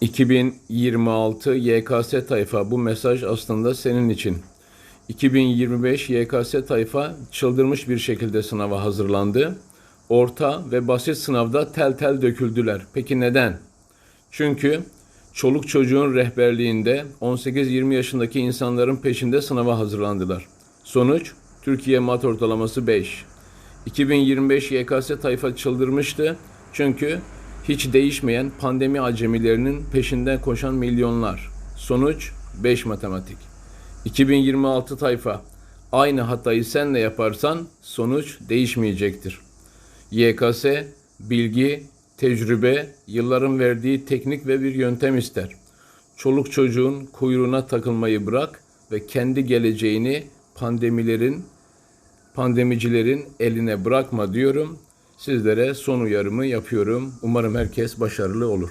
2026 YKS tayfa bu mesaj aslında senin için. 2025 YKS tayfa çıldırmış bir şekilde sınava hazırlandı. Orta ve basit sınavda tel tel döküldüler. Peki neden? Çünkü çoluk çocuğun rehberliğinde 18-20 yaşındaki insanların peşinde sınava hazırlandılar. Sonuç Türkiye mat ortalaması 5. 2025 YKS tayfa çıldırmıştı. Çünkü hiç değişmeyen pandemi acemilerinin peşinden koşan milyonlar. Sonuç 5 matematik. 2026 tayfa aynı hatayı senle yaparsan sonuç değişmeyecektir. YKS bilgi, tecrübe, yılların verdiği teknik ve bir yöntem ister. Çoluk çocuğun kuyruğuna takılmayı bırak ve kendi geleceğini pandemilerin, pandemicilerin eline bırakma diyorum. Sizlere son uyarımı yapıyorum. Umarım herkes başarılı olur.